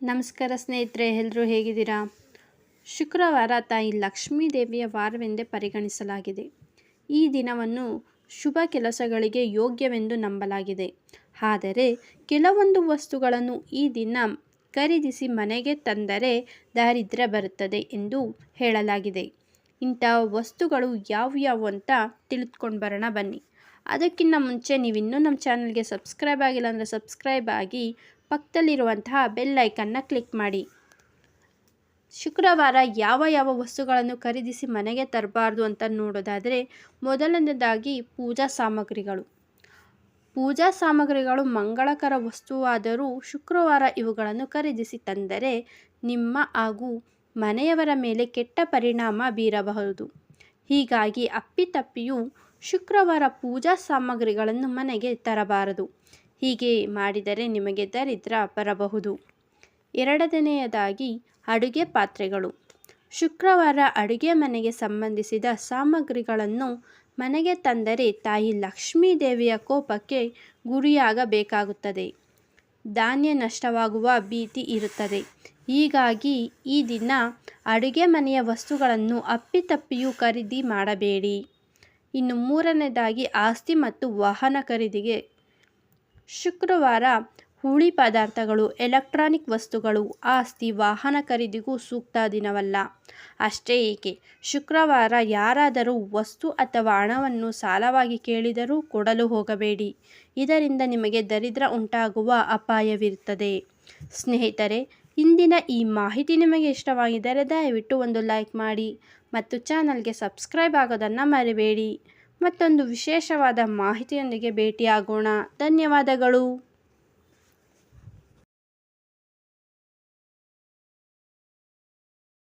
ನಮಸ್ಕಾರ ಸ್ನೇಹಿತರೆ ಎಲ್ಲರೂ ಹೇಗಿದ್ದೀರಾ? ಶುಕ್ರವಾರ ತಾಯಿ ಲಕ್ಷ್ಮೀ ದೇವಿಯ ವಾರವೆಂದೇ ಪರಿಗಣಿಸಲಾಗಿದೆ. ಈ ದಿನವನ್ನು ಶುಭ ಕೆಲಸಗಳಿಗೆ ಯೋಗ್ಯವೆಂದು ನಂಬಲಾಗಿದೆ. ಆದರೆ ಕೆಲವೊಂದು ವಸ್ತುಗಳನ್ನು ಈ ದಿನ ಖರೀದಿಸಿ ಮನೆಗೆ ತಂದರೆ ದಾರಿದ್ರ್ಯ ಬರುತ್ತದೆ ಎಂದು ಹೇಳಲಾಗಿದೆ. ಇಂಥ ವಸ್ತುಗಳು ಯಾವ್ಯಾವು ಅಂತ ತಿಳಿದುಕೊಂಡು ಬರೋಣ ಬನ್ನಿ. ಅದಕ್ಕಿಂತ ಮುಂಚೆ ನೀವಿನ್ನೂ ನಮ್ಮ ಚಾನಲ್ಗೆ ಸಬ್ಸ್ಕ್ರೈಬ್ ಆಗಿಲ್ಲ ಅಂದರೆ ಸಬ್ಸ್ಕ್ರೈಬ್ ಆಗಿ ಪಕ್ಕದಲ್ಲಿರುವಂತಹ ಬೆಲ್ ಐಕನ್ನ ಕ್ಲಿಕ್ ಮಾಡಿ. ಶುಕ್ರವಾರ ಯಾವ ಯಾವ ವಸ್ತುಗಳನ್ನು ಖರೀದಿಸಿ ಮನೆಗೆ ತರಬಾರ್ದು ಅಂತ ನೋಡೋದಾದರೆ ಮೊದಲನೇದಾಗಿ ಪೂಜಾ ಸಾಮಗ್ರಿಗಳು. ಪೂಜಾ ಸಾಮಗ್ರಿಗಳು ಮಂಗಳಕರ ವಸ್ತುವಾದರೂ ಶುಕ್ರವಾರ ಇವುಗಳನ್ನು ಖರೀದಿಸಿ ತಂದರೆ ನಿಮ್ಮ ಹಾಗೂ ಮನೆಯವರ ಮೇಲೆ ಕೆಟ್ಟ ಪರಿಣಾಮ ಬೀರಬಹುದು. ಹೀಗಾಗಿ ಅಪ್ಪಿತಪ್ಪಿಯು ಶುಕ್ರವಾರ ಪೂಜಾ ಸಾಮಗ್ರಿಗಳನ್ನು ಮನೆಗೆ ತರಬಾರದು. ಹೀಗೆ ಮಾಡಿದರೆ ನಿಮಗೆ ದರಿದ್ರ ಬರಬಹುದು. ಎರಡನೆಯದಾಗಿ, ಅಡುಗೆ ಪಾತ್ರೆಗಳು. ಶುಕ್ರವಾರ ಅಡುಗೆ ಮನೆಗೆ ಸಂಬಂಧಿಸಿದ ಸಾಮಗ್ರಿಗಳನ್ನು ಮನೆಗೆ ತಂದರೆ ತಾಯಿ ಲಕ್ಷ್ಮೀ ದೇವಿಯ ಕೋಪಕ್ಕೆ ಗುರಿಯಾಗಬೇಕಾಗುತ್ತದೆ. ಧಾನ್ಯ ನಷ್ಟವಾಗುವ ಭೀತಿ ಇರುತ್ತದೆ. ಹೀಗಾಗಿ ಈ ದಿನ ಅಡುಗೆ ಮನೆಯ ವಸ್ತುಗಳನ್ನು ಅಪ್ಪಿತಪ್ಪಿಯೂ ಖರೀದಿ ಮಾಡಬೇಡಿ. ಇನ್ನು ಮೂರನೇದಾಗಿ ಆಸ್ತಿ ಮತ್ತು ವಾಹನ ಖರೀದಿಗೆ ಶುಕ್ರವಾರ ಹುಳಿ ಪದಾರ್ಥಗಳು, ಎಲೆಕ್ಟ್ರಾನಿಕ್ ವಸ್ತುಗಳು, ಆಸ್ತಿ, ವಾಹನ ಖರೀದಿಗೂ ಸೂಕ್ತ ದಿನವಲ್ಲ. ಅಷ್ಟೇ ಏಕೆ, ಶುಕ್ರವಾರ ಯಾರಾದರೂ ವಸ್ತು ಅಥವಾ ಹಣವನ್ನು ಸಾಲವಾಗಿ ಕೇಳಿದರೂ ಕೊಡಲು ಹೋಗಬೇಡಿ. ಇದರಿಂದ ನಿಮಗೆ ದರಿದ್ರ ಉಂಟಾಗುವ ಅಪಾಯವಿರುತ್ತದೆ. ಸ್ನೇಹಿತರೆ, ಇಂದಿನ ಈ ಮಾಹಿತಿ ನಿಮಗೆ ಇಷ್ಟವಾಗಿದ್ದರೆ ದಯವಿಟ್ಟು ಒಂದು ಲೈಕ್ ಮಾಡಿ ಮತ್ತು ಚಾನಲ್ಗೆ ಸಬ್ಸ್ಕ್ರೈಬ್ ಆಗೋದನ್ನು ಮರಿಬೇಡಿ. ಮತ್ತೊಂದು ವಿಶೇಷವಾದ ಮಾಹಿತಿಯೊಂದಿಗೆ ಭೇಟಿಯಾಗೋಣ. ಧನ್ಯವಾದಗಳು.